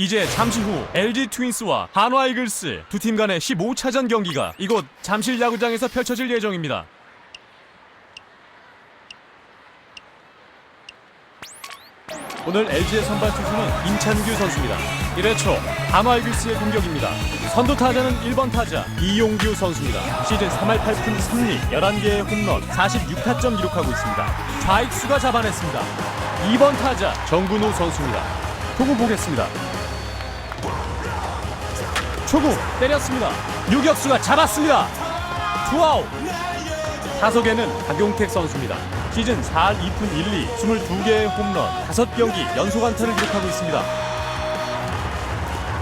이제 잠시 후 LG 트윈스와 한화 이글스 두 팀 간의 15차전 경기가 이곳 잠실 야구장에서 펼쳐질 예정입니다. 오늘 LG의 선발 투수는 임찬규 선수입니다. 1회 초 한화 이글스의 공격입니다. 선두 타자는 1번 타자 이용규 선수입니다. 시즌 3할 8푼 3리 11개의 홈런 46타점 기록하고 있습니다. 좌익수가 잡아냈습니다. 2번 타자 정근우 선수입니다. 초구 보겠습니다. 초구 때렸습니다. 유격수가 잡았습니다. 투아웃. 타석에는 박용택 선수입니다. 시즌 4할 2푼 1리 22개의 홈런 5경기 연속 안타를 기록하고 있습니다.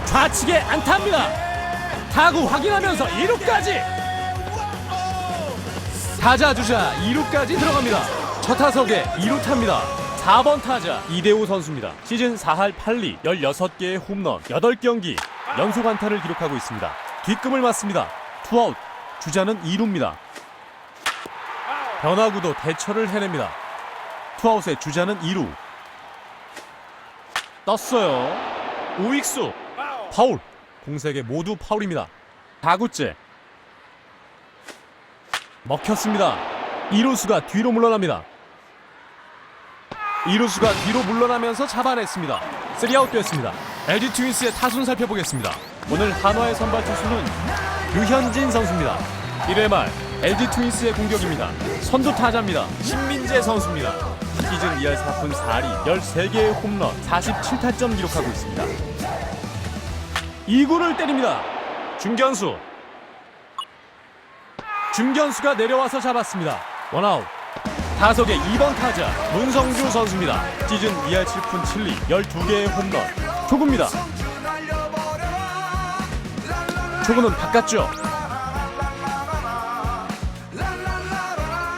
좌측에 안타입니다. 타구 확인하면서 2루까지. 타자 주자 2루까지 들어갑니다. 첫 타석에 2루 탑니다. 4번 타자 이대호 선수입니다. 시즌 4할 8리 16개의 홈런 8경기 연속 안타를 기록하고 있습니다. 뒷금을 맞습니다. 투아웃 주자는 2루입니다. 변화구도 대처를 해냅니다. 투아웃의 주자는 2루. 떴어요. 우익수. 파울. 공세계 모두 파울입니다. 4구째. 먹혔습니다. 2루수가 뒤로 물러납니다. 2루수가 뒤로 물러나면서 잡아냈습니다. 3아웃 됐습니다. LG 트윈스의 타순 살펴보겠습니다. 오늘 한화의 선발 투수는 유현진 선수입니다. 1회 말 LG 트윈스의 공격입니다. 선두 타자입니다. 신민재 선수입니다. 시즌 2할 4푼 4리 13개의 홈런 47타점 기록하고 있습니다. 2구를 때립니다. 중견수. 중견수가 내려와서 잡았습니다. 원아웃. 타석의 2번 타자 문성주 선수입니다. 시즌 2할 7푼 7리 12개의 홈런. 초구입니다. 초구는 바깥쪽.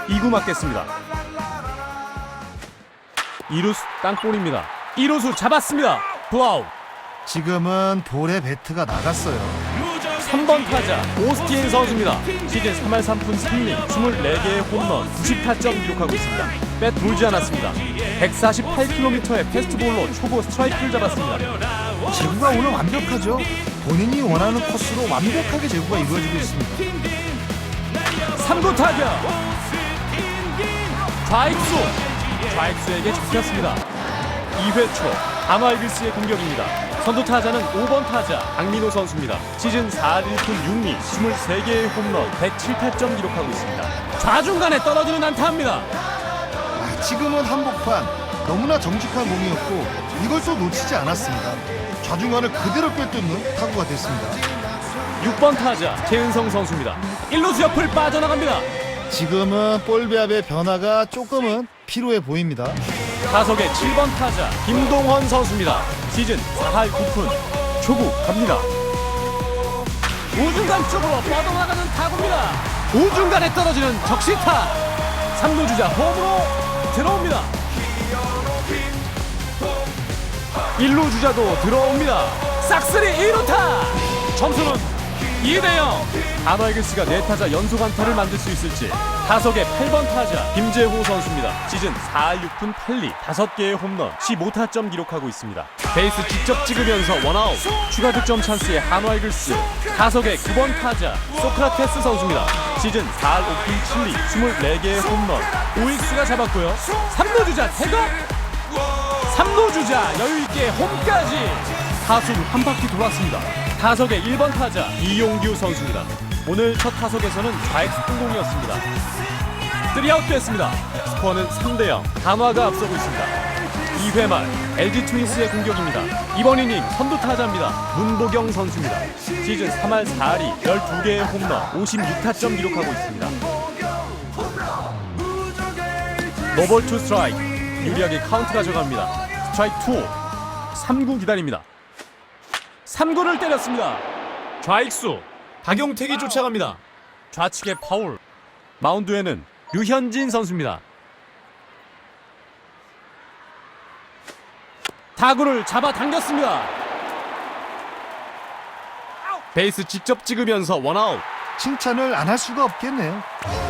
2구 맞겠습니다. 2루수 땅볼입니다. 1루수 잡았습니다. 투아웃. 지금은 볼에 배트가 나갔어요. 3번 타자 오스틴 선수입니다. 시즌 3할 3푼 3리 24개의 홈런 90타점 기록하고 있습니다. 빼 돌지 않았습니다. 148km의 패스트볼로 초보 스트라이크를 잡았습니다. 제구가 오늘 완벽하죠. 본인이 원하는 코스로 완벽하게 제구가 이루어지고 있습니다. 3구 타격 좌익수 좌익수에게 잡혔습니다 2회 초 한화 이글스의 공격입니다 선두 타자는 5번 타자 강민호 선수입니다 시즌 4할 1푼 6리 23개의 홈런 107타점 기록하고 있습니다 좌중간에 떨어지는 안타입니다 아, 지금은 한복판 너무나 정직한 공이었고 이걸 또 놓치지 않았습니다. 좌중간을 그대로 꿰뚫는 타구가 됐습니다. 6번 타자 최은성 선수입니다 1루수 옆을 빠져나갑니다 지금은 볼 배합의 변화가 조금은 필요해 보입니다. 타석의 7번 타자 김동헌 선수입니다. 시즌 4할 9푼 초구 갑니다. 우중간 쪽으로 뻗어나가는 타구입니다. 우중간에 떨어지는 적시타. 3루 주자 홈으로 들어옵니다. 1루 주자도 들어옵니다. 싹쓸이 1루타. 점수는 2대0. 한화이글스가 4타자 연속 안타를 만들 수 있을지 타석의 8번 타자 김재호 선수입니다. 시즌 4할 6푼 8리 5개의 홈런 15타점 기록하고 있습니다. 베이스 직접 찍으면서 원아웃 추가 득점 찬스의 한화이글스 타석의 9번 타자 소크라테스 선수입니다. 시즌 4할 5푼 7리 24개의 홈런 오익수가 잡았고요. 3루 주자 태거 3루 주자 여유있게 홈까지 타순 한 바퀴 돌았습니다. 타석의 1번 타자 이용규 선수입니다. 오늘 첫 타석에서는 좌익수 공공이었습니다. 3아웃 됐습니다. 스코어는 3대0 한화가 앞서고 있습니다. 2회 말 LG 트윈스의 공격입니다. 이번 이닝 선두 타자입니다. 문보경 선수입니다. 시즌 3할 4리 12개의 홈런 56타점 기록하고 있습니다. 노볼 투 스트라이크 유리하게 카운트 가져갑니다. 스트라이크 2 3구 기다립니다. 3구를 때렸습니다. 좌익수 박용택이 쫓아갑니다. 좌측의 파울. 마운드에는 류현진 선수입니다. 타구를 잡아 당겼습니다. 베이스 직접 찍으면서 원아웃. 칭찬을 안 할 수가 없겠네요.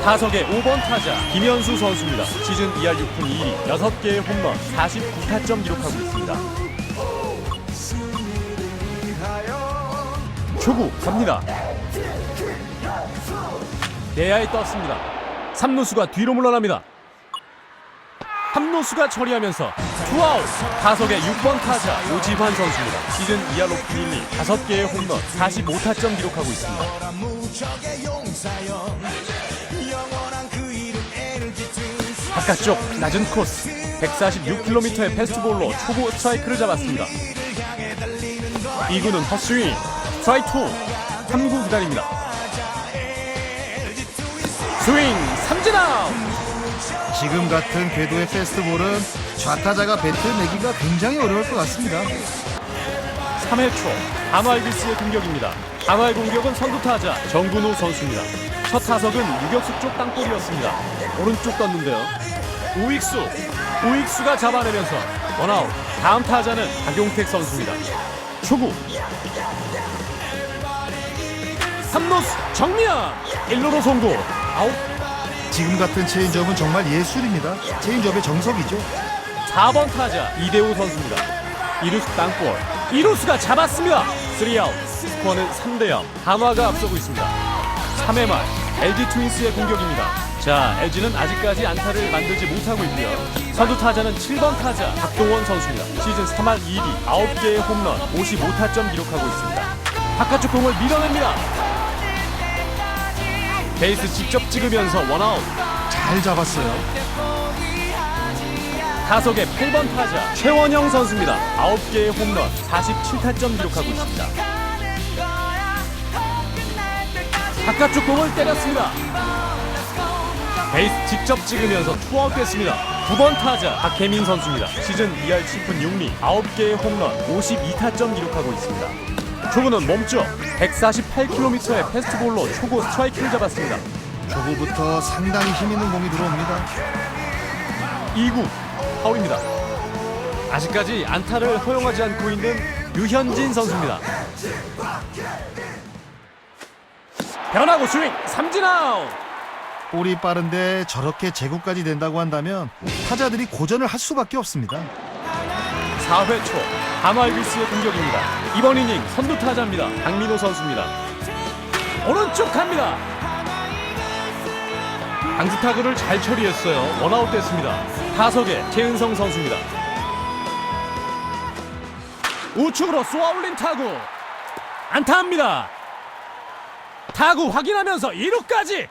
타석의 5번 타자 김현수 선수입니다. 시즌 2할 6푼 2리 6개의 홈런 49타점 기록하고 있습니다. 초구 갑니다. 내야에 떴습니다. 3루수가 뒤로 물러납니다. 함노수가 처리하면서 투아웃 타석의 6번 타자 오지환 선수입니다. 시즌 2할 오픈 1리 5개의 홈런 45타점 기록하고 있습니다. 바깥쪽 낮은 코스 146km의 패스트볼로 초보 스트라이크를 잡았습니다. 2구는 헛스윙 스트라이크 2 3구 기다립니다. 스윙 삼진 아웃 지금 같은 궤도의 페스트볼은 좌타자가 배트 내기가 굉장히 어려울 것 같습니다. 3회 초 한화이글스의 공격입니다. 한화의 공격은 선두타자 정근호 선수입니다. 첫 타석은 유격수 쪽 땅볼이었습니다. 오른쪽 떴는데요. 우익수 우익수가 잡아내면서 원아웃 다음 타자는 박용택 선수입니다. 초구 3루수 정면 1루로 송구 아웃 지금 같은 체인지업은 정말 예술입니다. 체인지업의 정석이죠. 4번 타자 이대호 선수입니다. 이루수 땅볼 이루수가 잡았습니다. 3아웃 스코어는 3대0 한화가 앞서고 있습니다. 3회 말 LG 트윈스의 공격입니다. 자 LG는 아직까지 안타를 만들지 못하고 있고요. 선두 타자는 7번 타자 박동원 선수입니다. 시즌 3할 2리 9개의 홈런 55타점 기록하고 있습니다. 바깥쪽 공을 밀어냅니다. 베이스 직접 찍으면서 원아웃 잘 잡았어요. 타석의 8번 타자 최원영 선수입니다. 9개의 홈런 47타점 기록하고 있습니다. 바깥쪽 공을 때렸습니다. 베이스 직접 찍으면서 투아웃 됐습니다. 9번 타자 박혜민 선수입니다. 시즌 2할 7푼 6리 9개의 홈런 52타점 기록하고 있습니다. 초구는 멈춰 148km의 패스트볼로 초구 스트라이크를 잡았습니다. 초구부터 상당히 힘 있는 공이 들어옵니다. 2구 파울입니다. 아직까지 안타를 허용하지 않고 있는 유현진 선수입니다. 변하고 스윙 삼진 아웃. 볼이 빠른데 저렇게 제구까지 된다고 한다면 타자들이 고전을 할 수밖에 없습니다. 4회 초 한화이글스의 공격입니다. 이번 이닝 선두 타자입니다. 강민호 선수입니다. 오른쪽 갑니다. 강수 타구를 잘 처리했어요. 원아웃 됐습니다. 타석에 최은성 선수입니다. 우측으로 쏘아올린 타구 안타합니다. 타구 확인하면서 2루까지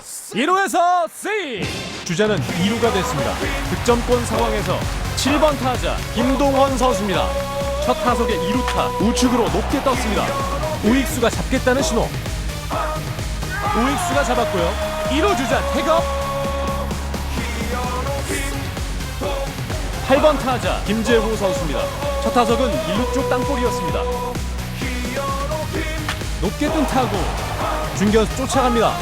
1루에서 세이 주자는 2루가 됐습니다. 득점권 상황에서 7번 타자 김동원 선수입니다. 첫 타석의 2루타 우측으로 높게 떴습니다. 우익수가 잡겠다는 신호. 우익수가 잡았고요. 1루 주자 태업 8번 타자 김재후 선수입니다. 첫 타석은 1루 쪽 땅볼이었습니다. 높게 뜬 타구 중견수 쫓아갑니다.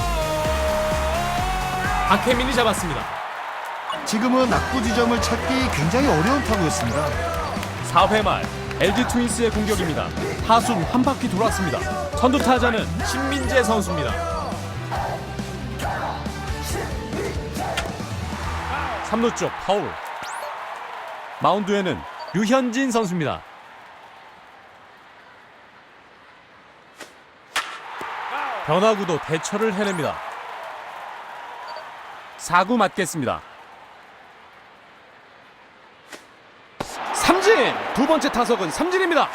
박혜민이 잡았습니다. 지금은 낙구 지점을 찾기 굉장히 어려운 타구였습니다. 4회 말 LG 트윈스의 공격입니다. 타순 한 바퀴 돌았습니다. 선두 타자는 신민재 선수입니다. 3루 쪽 파울. 마운드에는 유현진 선수입니다. 변화구도 대처를 해냅니다. 4구 맞겠습니다. 삼진! 두 번째 타석은 삼진입니다.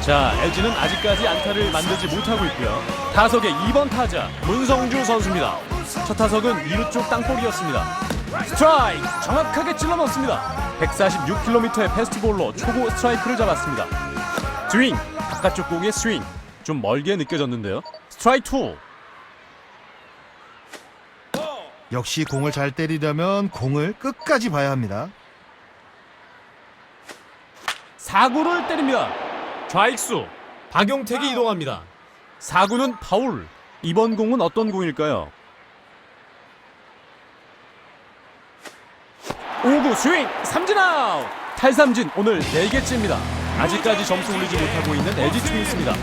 자, LG는 아직까지 안타를 만들지 못하고 있고요. 타석의 2번 타자 문성주 선수입니다. 첫 타석은 2루 쪽 땅볼이었습니다. 스트라이크! 정확하게 찔러 넣습니다. 146km의 패스트볼로 초고 스트라이크를 잡았습니다. 스윙! 바깥쪽 공의 스윙. 좀 멀게 느껴졌는데요. 스트라이크 2. 역시 공을 잘 때리려면 공을 끝까지 봐야 합니다. 4구를 때립니다. 좌익수 박용택이 이동합니다. 4구는 파울. 이번 공은 어떤 공일까요? 5구 스윙 삼진 아웃. 탈삼진 오늘 4개째입니다. 아직까지 점수 올리지 못하고 있는 LG 트윈스입니다.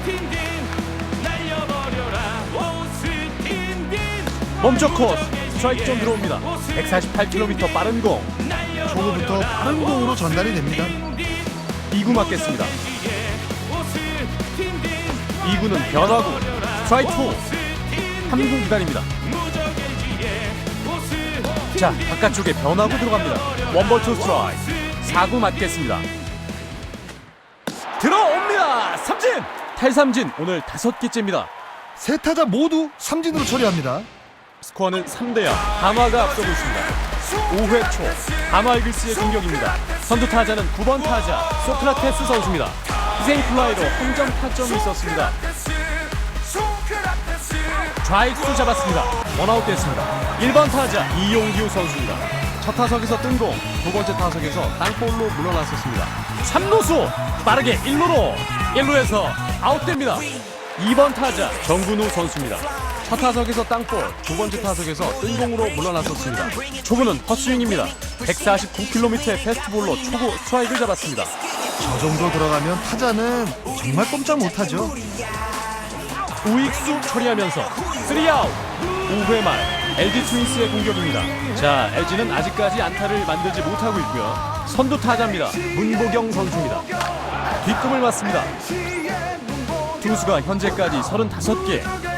멈춰 코스 스트라이크 좀 들어옵니다. 148km 빠른 공. 초구부터 빠른 공으로 전달이 됩니다. 2구 맞겠습니다. 2구는 변화구 스트라이크 3구 기다립니다. 자 바깥쪽에 변화구 들어갑니다. 원볼 투 스트라이크. 4구 맞겠습니다. 들어옵니다. 삼진! 탈삼진 오늘 다섯 개째입니다. 세 타자 모두 삼진으로 처리합니다. 스코어는 3대0 한화가 앞서고 있습니다. 5회 초. 한화 이글스의 공격입니다 선두 타자는 9번 타자 소크라테스 선수입니다. 희생 플라이로 한점 타점이 있었습니다. 좌익수 잡았습니다. 원아웃 됐습니다. 1번 타자 이용규 선수입니다. 첫 타석에서 뜬 공 두 번째 타석에서 땅볼로 물러났었습니다. 3루수 빠르게 1루로 1루에서 아웃됩니다. 2번 타자 정근우 선수입니다 첫 타석에서 땅볼 두 번째 타석에서 뜬공으로 물러났었습니다. 초구는 헛스윙입니다. 149km의 패스트볼로 초구 스트라이크를 잡았습니다. 저 정도 들어가면 타자는 정말 꼼짝 못하죠. 우익수 처리하면서 3아웃. 5회 말 LG 트윈스의 공격입니다. 자 LG는 아직까지 안타를 만들지 못하고 있고요. 선두 타자입니다. 문보경 선수입니다. 뒷꿈을 맞습니다. 투수가 현재까지 35개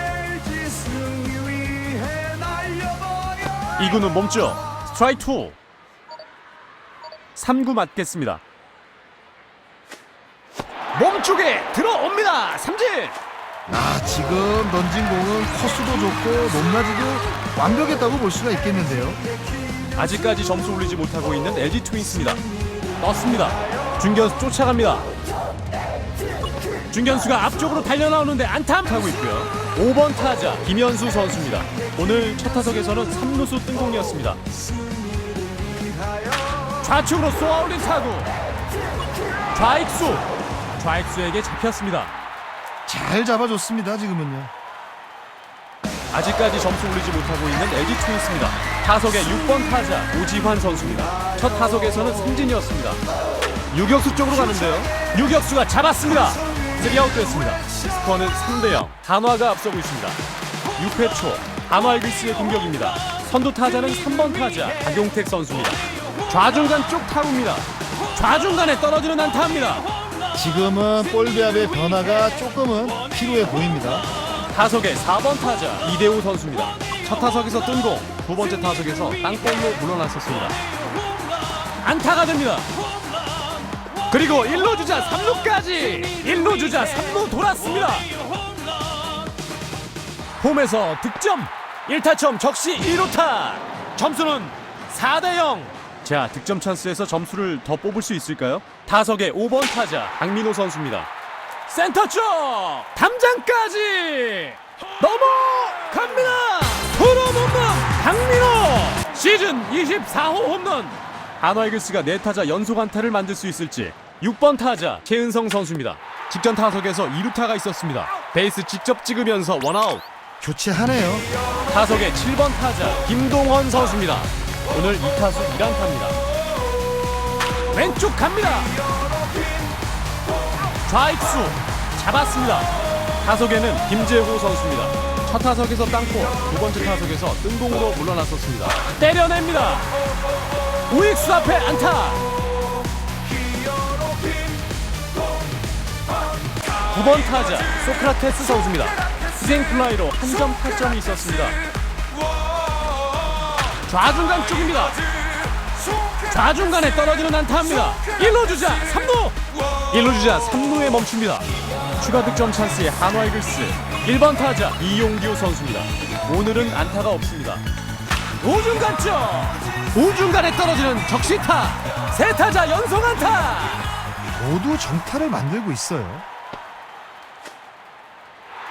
2구는 멈죠 스트라이크 2 3구 맞겠습니다 몸쪽에 들어옵니다 삼진 아 지금 던진 공은 코스도 좋고 높낮이도 완벽했다고 볼 수가 있겠는데요. 아직까지 점수 올리지 못하고 있는 LG 트윈스입니다. 떴습니다. 중견수 쫓아갑니다. 중견수가 앞쪽으로 달려나오는데 안타하고 있고요. 5번 타자 김현수 선수입니다. 오늘 첫 타석에서는 3루수 뜬공이었습니다. 좌측으로 쏘아올린 타구. 좌익수. 좌익수에게 잡혔습니다. 잘 잡아줬습니다 지금은요. 아직까지 점수 올리지 못하고 있는 LG 트윈스입니다. 타석의 6번 타자 오지환 선수입니다. 첫 타석에서는 삼진이었습니다. 유격수 쪽으로 가는데요. 유격수가 잡았습니다. 3아웃 됐습니다. 스코어는 3대0. 한화가 앞서고 있습니다. 6회 초 한화 이글스의 공격입니다. 선두 타자는 3번 타자 박용택 선수입니다. 좌중간 쪽 타구입니다. 좌중간에 떨어지는 안타입니다. 지금은 볼배합의 변화가 조금은 필요해 보입니다. 타석의 4번 타자 이대호 선수입니다. 첫 타석에서 뜬 공, 두 번째 타석에서 땅볼로 물러났었습니다. 안타가 됩니다. 그리고 1루 주자 3루까지 1루 주자 3루 돌았습니다. 홈에서 득점 1타점 적시 1루타 점수는 4대 0. 자 득점 찬스에서 점수를 더 뽑을 수 있을까요? 타석의 5번 타자 강민호 선수입니다. 센터 쪽 담장까지 넘어갑니다. 프로 홈런 강민호 시즌 24호 홈런 한화 이글스가 네 타자 연속 안타를 만들 수 있을지 6번 타자 최은성 선수입니다. 직전 타석에서 2루타가 있었습니다. 베이스 직접 찍으면서 원아웃 교체하네요. 타석의 7번 타자 김동원 선수입니다. 오늘 2타수 1안타입니다. 왼쪽 갑니다. 좌익수 잡았습니다. 타석에는 김재호 선수입니다. 첫 타석에서 땅볼, 두 번째 타석에서 뜬공으로 물러났었습니다. 때려냅니다. 우익수 앞에 안타. 9번 타자 소크라테스 선수입니다. 희생 플라이로 한 점 타점이 있었습니다. 좌중간 쪽입니다. 좌중간에 떨어지는 안타입니다. 1루 주자 3루 1루 주자 3루에 멈춥니다. 추가 득점 찬스의 한화 이글스 1번 타자 이용규 선수입니다. 오늘은 안타가 없습니다. 우중간 쪽 우중간에 떨어지는 적시타 세 타자 연속 안타 모두 정타를 만들고 있어요.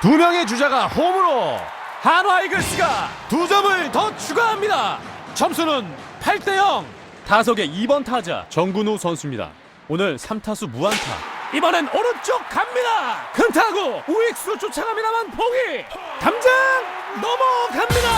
두 명의 주자가 홈으로 한화 이글스가 두 점을 더 추가합니다. 점수는 8대 0. 타석의 2번 타자 정근우 선수입니다. 오늘 3타수 무안타. 이번엔 오른쪽 갑니다. 큰 타구 우익수 쫓아갑니다만 포기. 담장 넘어갑니다.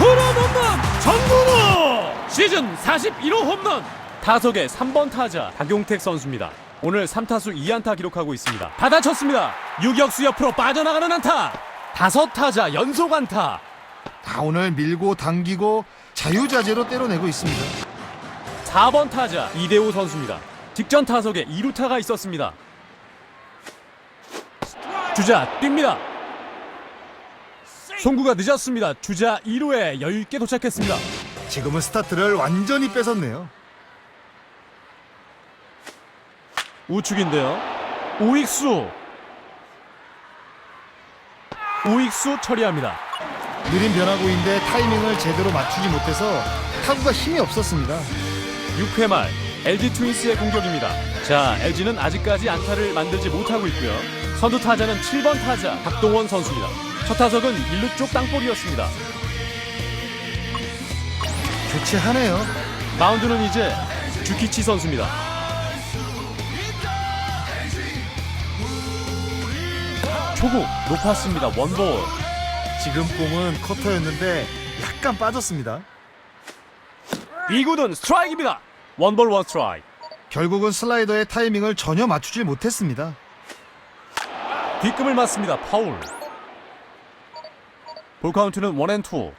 홈런 홈런 정근우 시즌 41호 홈런. 타석의 3번 타자 박용택 선수입니다. 오늘 3타수 2안타 기록하고 있습니다. 받아쳤습니다. 유격수 옆으로 빠져나가는 안타. 다섯 타자 연속 안타. 다 오늘 밀고 당기고 자유자재로 때려내고 있습니다. 4번 타자 이대호 선수입니다. 직전 타석에 2루타가 있었습니다. 주자 뜁니다. 송구가 늦었습니다. 주자 2루에 여유 있게 도착했습니다. 지금은 스타트를 완전히 뺏었네요. 우측인데요. 우익수. 우익수 처리합니다. 느린 변화구인데 타이밍을 제대로 맞추지 못해서 타구가 힘이 없었습니다. 6회 말 LG 트윈스의 공격입니다. 자, LG는 아직까지 안타를 만들지 못하고 있고요. 선두 타자는 7번 타자 박동원 선수입니다. 첫 타석은 1루 쪽 땅볼이었습니다. 교체하네요. 마운드는 이제 주키치 선수입니다. 초구 높았습니다. 원볼. 지금 공은 커터였는데 약간 빠졌습니다. 2구는 스트라이크입니다. 원볼 원 스트라이크. 결국은 슬라이더의 타이밍을 전혀 맞추질 못했습니다. 뒷금을 맞습니다. 파울. 볼 카운트는 원앤투.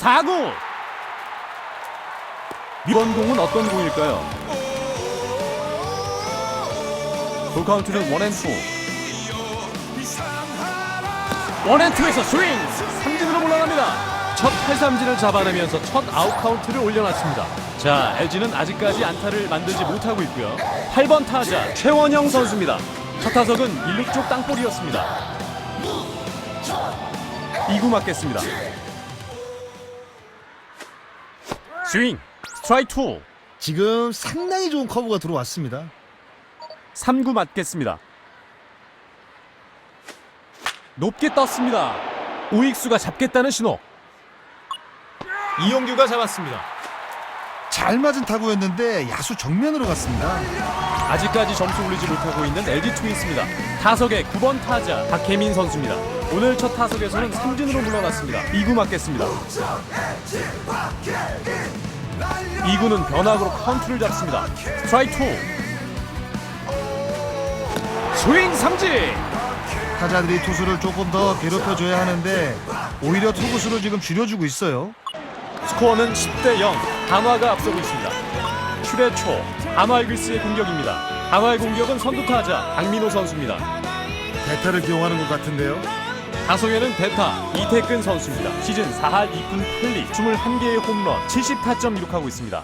4구. 이번 공은 어떤 공일까요? 볼 카운트는 원앤투. 원앤투에서 스윙! 삼진으로 물러납니다. 첫 탈삼진을 잡아내면서 첫 아웃 카운트를 올려놨습니다. 자, LG는 아직까지 안타를 만들지 못하고 있고요. 8번 타자 최원영 선수입니다. 첫 타석은 1루 쪽 땅볼이었습니다. 2구 맞겠습니다. 스윙! 스트라이크 2! 지금 상당히 좋은 커브가 들어왔습니다. 3구 맞겠습니다. 높게 떴습니다. 우익수가 잡겠다는 신호. 이용규가 잡았습니다. 잘 맞은 타구였는데 야수 정면으로 갔습니다. 아직까지 점수 올리지 못하고 있는 LG 트윈스입니다. 타석의 9번 타자 박혜민 선수입니다. 오늘 첫 타석에서는 삼진으로 물러났습니다. 2구 맞겠습니다. 2구는 변화구로 카운트를 잡습니다. 스트라이크 2. 스윙 삼진! 타자들이 투수를 조금 더 괴롭혀줘야 하는데 오히려 투구수를 지금 줄여주고 있어요. 스코어는 10대 0. 한화가 앞서고 있습니다. 7회 초 한화 이글스의 공격입니다. 한화의 공격은 선두 타자 박민호 선수입니다. 대타를 기용하는 것 같은데요. 타석에는 대타 이태근 선수입니다. 시즌 4할 2푼 8리 21개의 홈런 70타점 기록하고 있습니다.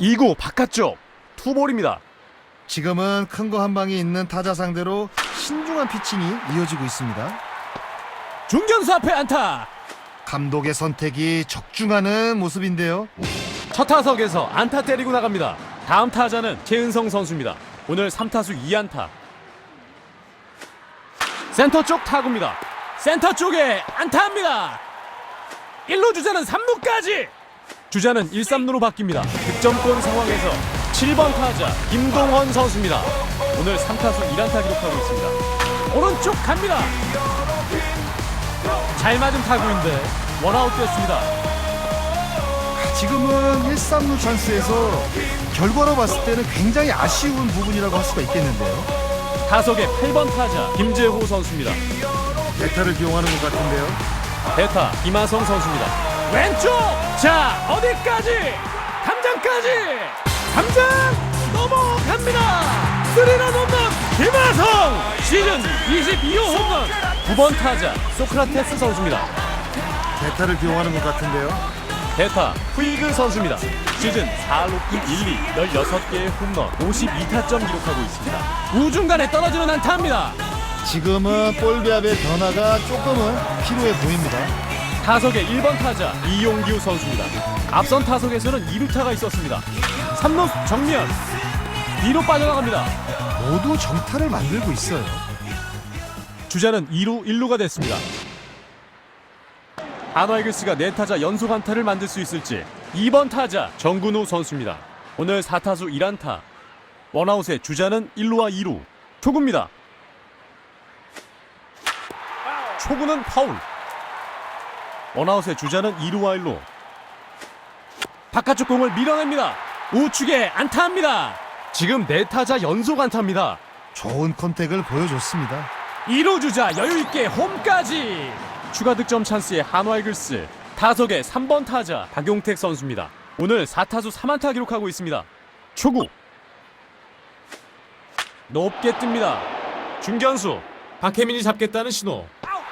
2구 바깥쪽 투볼입니다. 지금은 큰 거 한 방이 있는 타자 상대로 신중한 피칭이 이어지고 있습니다. 중견수 앞에 안타. 감독의 선택이 적중하는 모습인데요. 첫 타석에서 안타 때리고 나갑니다. 다음 타자는 최은성 선수입니다. 오늘 3타수 2안타. 센터 쪽 타구입니다. 센터 쪽에 안타합니다. 1루 주자는 3루까지. 주자는 1, 3루로 바뀝니다. 득점권 상황에서 7번 타자 김동원 선수입니다. 오늘 3타수 1안타 기록하고 있습니다. 오른쪽 갑니다. 잘 맞은 타구인데 원아웃 됐습니다. 지금은 1, 3루 찬스에서 결과로 봤을 때는 굉장히 아쉬운 부분이라고 할 수가 있겠는데요. 타석의 8번 타자 김재호 선수입니다. 대타를 기용하는 것 같은데요. 대타 김하성 선수입니다. 왼쪽 자 어디까지 담장까지 담장 넘어갑니다. 스리런 홈런 김하성 시즌 22호 홈런 9번 타자 소크라테스 선수입니다. 대타를 기용하는 것 같은데요. 대타 후이그 선수입니다. 시즌 4루키 1리 16개의 홈런 52타점 기록하고 있습니다. 우중간에 떨어지는 안타입니다. 지금은 볼비압의 변화가 조금은 필요해 보입니다. 타석의 1번 타자 이용규 선수입니다. 앞선 타석에서는 2루타가 있었습니다. 3루 정면 뒤로 빠져나갑니다. 모두 정타를 만들고 있어요. 주자는 2루 1루가 됐습니다. 한화 이글스가 네 타자 연속 안타를 만들 수 있을지 2번 타자 정근우 선수입니다. 오늘 4타수 1안타. 원아웃의 주자는 1루와 2루. 초구입니다. 초구는 파울. 원아웃의 주자는 2루와 1루. 바깥쪽 공을 밀어냅니다. 우측에 안타합니다. 지금 네 타자 연속 안타입니다. 좋은 컨택을 보여줬습니다. 2루 주자 여유 있게 홈까지 추가 득점 찬스의 한화 이글스 타석의 3번 타자 박용택 선수입니다. 오늘 4타수 3안타 기록하고 있습니다. 초구 높게 뜹니다. 중견수 박혜민이 잡겠다는 신호.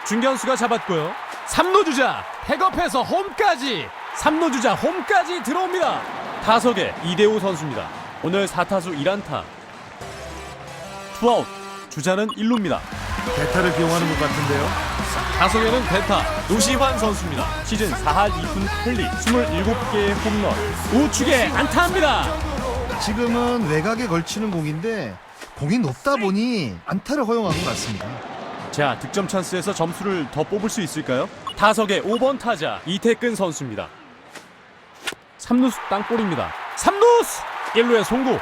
중견수가 잡았고요. 3루 주자 백업해서 홈까지 3루 주자 홈까지 들어옵니다. 타석에 이대호 선수입니다. 오늘 4타수 1안타. 투아웃 주자는 1루입니다. 대타를 기용하는 것 같은데요. 타석에는 대타 노시환 선수입니다. 시즌 4할 2푼 8리 27개의 홈런 우측에 안타합니다. 지금은 외곽에 걸치는 공인데 공이 높다 보니 안타를 허용한 것 같습니다. 자 득점 찬스에서 점수를 더 뽑을 수 있을까요? 타석의 5번 타자 이태근 선수입니다. 3루수 땅볼입니다. 3루수 1루의 송구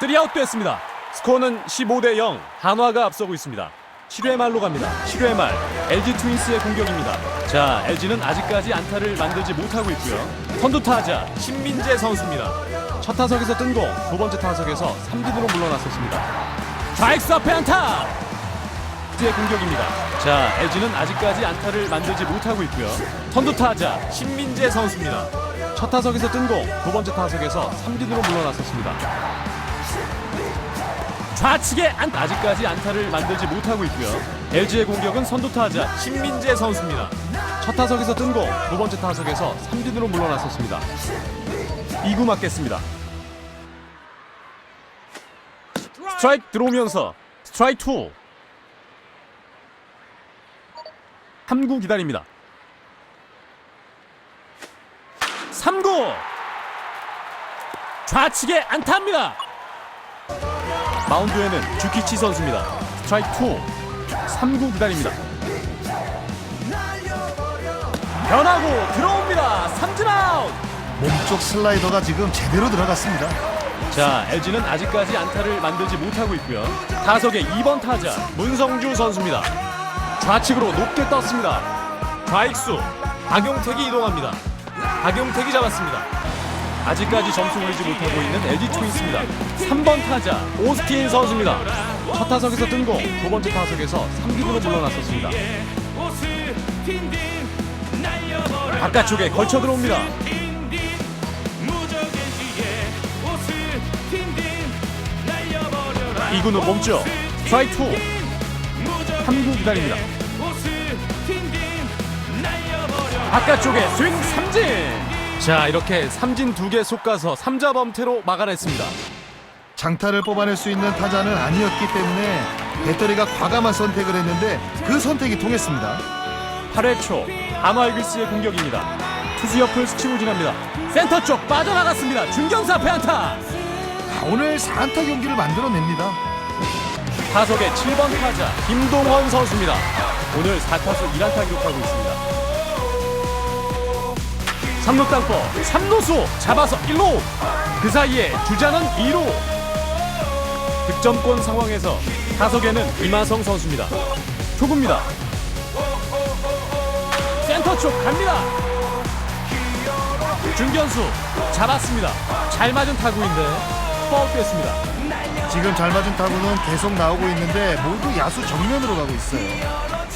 3아웃 됐습니다. 스코어는 15대 0 한화가 앞서고 있습니다. 7회 말로 갑니다. 7회 말 LG 트윈스의 공격입니다. 자 LG는 아직까지 안타를 만들지 못하고 있고요. 선두 타자 신민재 선수입니다. 첫 타석에서 뜬 공, 두 번째 타석에서 삼진으로 물러났었습니다. 좌익수 앞에 안타! 의 공격입니다. 자, LG는 아직까지 안타를 만들지 못하고 있고요. 선두 타자 신민재 선수입니다. 첫 타석에서 뜬 공, 두 번째 타석에서 삼진으로 물러났었습니다. 좌측에 안 아직까지 안타를 만들지 못하고 있고요. LG의 공격은 선두 타자 신민재 선수입니다. 첫 타석에서 뜬 공, 두 번째 타석에서 삼진으로 물러났었습니다. 2구 맞겠습니다. 스트라이크 들어오면서 스트라이크 2 3구 기다립니다. 3구 좌측에 안타입니다. 마운드에는 주키치 선수입니다. 스트라이크 2 3구 기다립니다. 변하고 들어옵니다. 삼진 아웃. 몸쪽 슬라이더가 지금 제대로 들어갔습니다. 자, LG는 아직까지 안타를 만들지 못하고 있고요. 타석의 2번 타자 문성주 선수입니다. 좌측으로 높게 떴습니다. 좌익수 박용택이 이동합니다. 박용택이 잡았습니다. 아직까지 점수 올리지 못하고 있는 LG 트윈스입니다. 3번 타자 오스틴 선수입니다. 첫 타석에서 뜬 공, 두 번째 타석에서 3기으로 물러났었습니다. 바깥쪽에 걸쳐 들어옵니다. 2구는 멈죠. 스트라이크 2. 3구 기다립니다. 바깥쪽에 스윙 삼진. 자 이렇게 삼진 두개 속가서 3자 범퇴로 막아냈습니다. 장타를 뽑아낼 수 있는 타자는 아니었기 때문에 배터리가 과감한 선택을 했는데 그 선택이 통했습니다. 8회 초 한화 이글스의 공격입니다. 투수 옆을 스치고 지납니다. 센터 쪽 빠져나갔습니다. 중견수 앞에 안타. 아, 오늘 4안타 경기를 만들어냅니다. 타석의 7번 타자 김동원 선수입니다. 오늘 4타수 1안타 기록하고 있습니다. 3루 땅볼 3루수 잡아서 1루 그 사이에 주자는 2루 득점권 상황에서 타석에는 이마성 선수입니다. 초구입니다. 센터 쪽 갑니다. 중견수 잡았습니다. 잘 맞은 타구인데 파울됐습니다. 지금 잘 맞은 타구는 계속 나오고 있는데 모두 야수 정면으로 가고 있어요.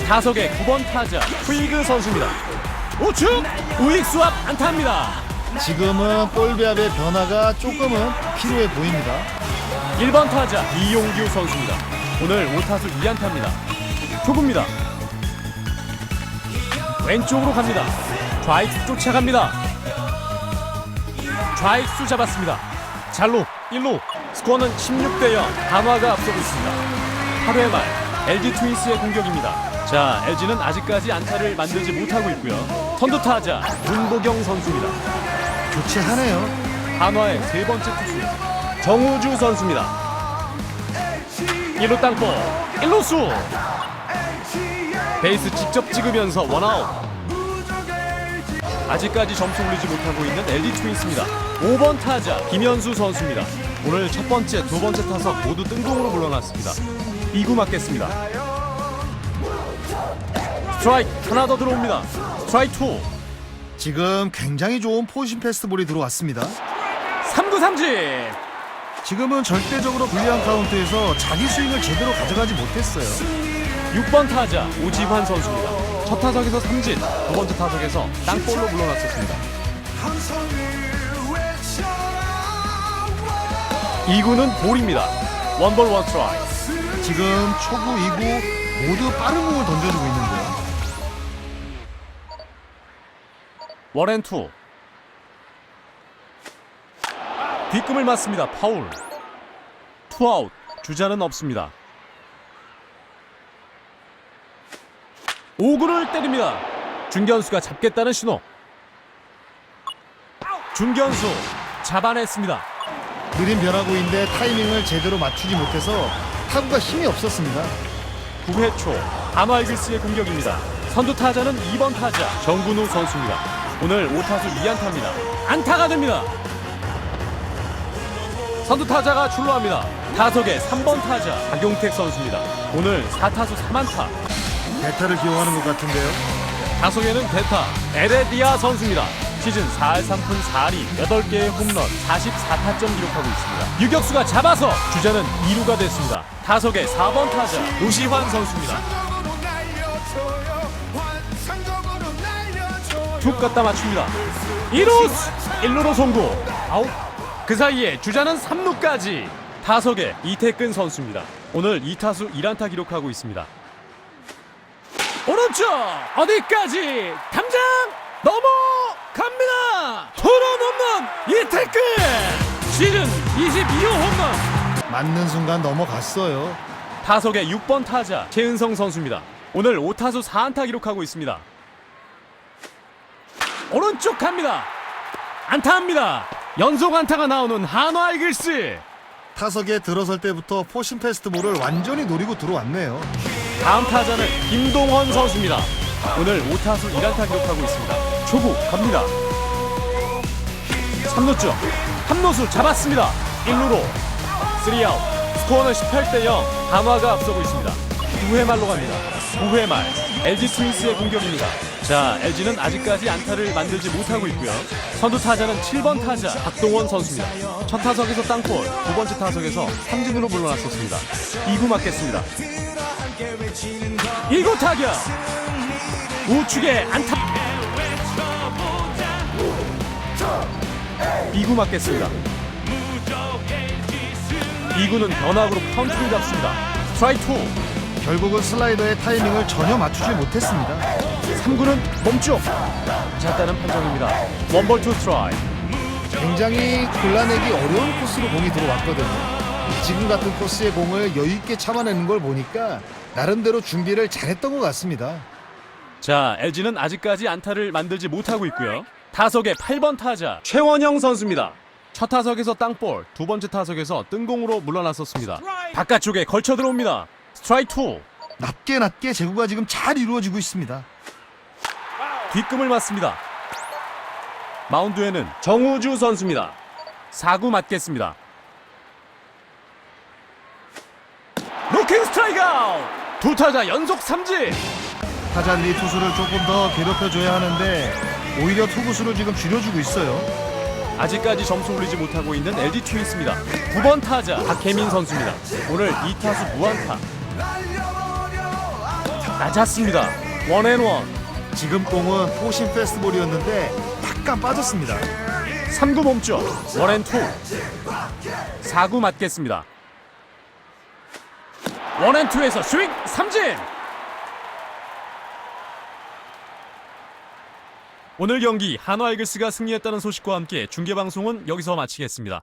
타석의 9번 타자 푸이그 선수입니다. 우측 우익수 앞 안타입니다. 지금은 볼 배합의 변화가 조금은 필요해 보입니다. 1번 타자 이용규 선수입니다. 오늘 5타수 2안타입니다. 초구입니다. 왼쪽으로 갑니다. 좌익수 쫓아갑니다. 좌익수 잡았습니다. 잘로 1루 스코어는 16대 0 한화가 앞서고 있습니다. 8회 말 LG 트윈스의 공격입니다. 자 LG는 아직까지 안타를 만들지 못하고 있고요. 선두 타자 문보경 선수입니다. 교체하네요. 한화의 세 번째 투수 정우주 선수입니다. 1루 땅볼 1루수 베이스 직접 찍으면서 원아웃 아직까지 점수 올리지 못하고 있는 LG 트윈스입니다. 5번 타자 김현수 선수입니다. 오늘 첫 번째, 두 번째 타석 모두 뜬공으로 물러났습니다. 2구 맞겠습니다. 스트라이크 하나 더 들어옵니다. 스트라이크 2 지금 굉장히 좋은 포신 패스트볼이 들어왔습니다. 3구 삼진 지금은 절대적으로 불리한 카운트에서 자기 스윙을 제대로 가져가지 못했어요. 6번 타자 오지환 선수입니다. 첫 타석에서 삼진, 두 번째 타석에서 땅볼로 물러났었습니다. 2구는 볼입니다. 원볼 원트라이 지금 초구 2구 모두 빠른 공을 던져주고 있는데 요. 원앤투 뒷금을 맞습니다 파울 투아웃 주자는 없습니다 5구를 때립니다 중견수가 잡겠다는 신호 중견수 잡아냈습니다 느린 변화구인데 타이밍을 제대로 맞추지 못해서 타구가 힘이 없었습니다. 9회 초 한화 이글스의 공격입니다. 선두 타자는 2번 타자 정근우 선수입니다. 오늘 5타수 2안타입니다. 안타가 됩니다. 선두 타자가 출루합니다. 타석에 3번 타자 박용택 선수입니다. 오늘 4타수 3안타. 대타를 기용하는 것 같은데요. 타석에는 대타 에레디아 선수입니다. 시즌 4할 3푼 4리 8개의 홈런 44타점 기록하고 있습니다. 유격수가 잡아서 주자는 2루가 됐습니다. 타석에 4번 타자 노시환 선수입니다. 툭 갖다 맞춥니다. 2루스! 1루로 송구. 아웃. 그 사이에 주자는 3루까지. 타석에 이태근 선수입니다. 오늘 2타수 1안타 기록하고 있습니다. 오른쪽! 어디까지? 담장! 넘어갑니다! 홈런! 이태근! 시즌 22호 홈런! 맞는 순간 넘어갔어요. 타석의 6번 타자 최은성 선수입니다. 오늘 5타수 4안타 기록하고 있습니다 오른쪽 갑니다 안타합니다 연속 안타가 나오는 한화 이글스 타석에 들어설 때부터 포신 패스트볼을 완전히 노리고 들어왔네요. 다음 타자는 김동원 선수입니다. 오늘 5타수 1안타 기록하고 있습니다. 초구 갑니다. 3루쪽 함노수 잡았습니다. 1루로 3아웃 스코어는 18대 0 한화가 앞서고 있습니다. 9회 말로 갑니다. 9회 말 LG 트윈스의 공격입니다. 자 LG는 아직까지 안타를 만들지 못하고 있고요. 선두 타자는 7번 타자 박동원 선수입니다. 첫 타석에서 땅볼, 두 번째 타석에서 삼진으로 물러났었습니다. 2구 맞겠습니다. 1구 타격 우측에 안타 2구 맞겠습니다 2구는 변화구로 카운트를 잡습니다 스트라이크 2 결국은 슬라이더의 타이밍을 전혀 맞추지 못했습니다. 3구는 멈춰 잤다는 판정입니다. 원볼 투 스트라이크 굉장히 골라내기 어려운 코스로 공이 들어왔거든요. 지금 같은 코스의 공을 여유 있게 참아내는 걸 보니까 나름대로 준비를 잘했던 것 같습니다. 자 LG는 아직까지 안타를 만들지 못하고 있고요. 타석의 8번 타자 최원영 선수입니다. 첫 타석에서 땅볼 두 번째 타석에서 뜬공으로 물러났었습니다. 바깥쪽에 걸쳐 들어옵니다 스트라이크 2 낮게 낮게 제구가 지금 잘 이루어지고 있습니다. 뒷금을 맞습니다. 마운드에는 정우주 선수입니다. 4구 맞겠습니다. 루킹 스트라이크 아웃! 두 타자 연속 삼진! 타잔리 투수를 조금 더 괴롭혀줘야 하는데 오히려 투구수를 지금 줄여주고 있어요. 아직까지 점수 올리지 못하고 있는 LG 트윈스입니다. 9번 타자 박혜민 선수입니다. 오늘 2타수 무안타. 낮았습니다. 원앤원. 지금 공은 포신 페스티벌이었는데 약간 빠졌습니다. 3구 멈춰 원앤투 4구 맞겠습니다 원앤투에서 스윙 삼진 오늘 경기 한화 이글스가 승리했다는 소식과 함께 중계 방송은 여기서 마치겠습니다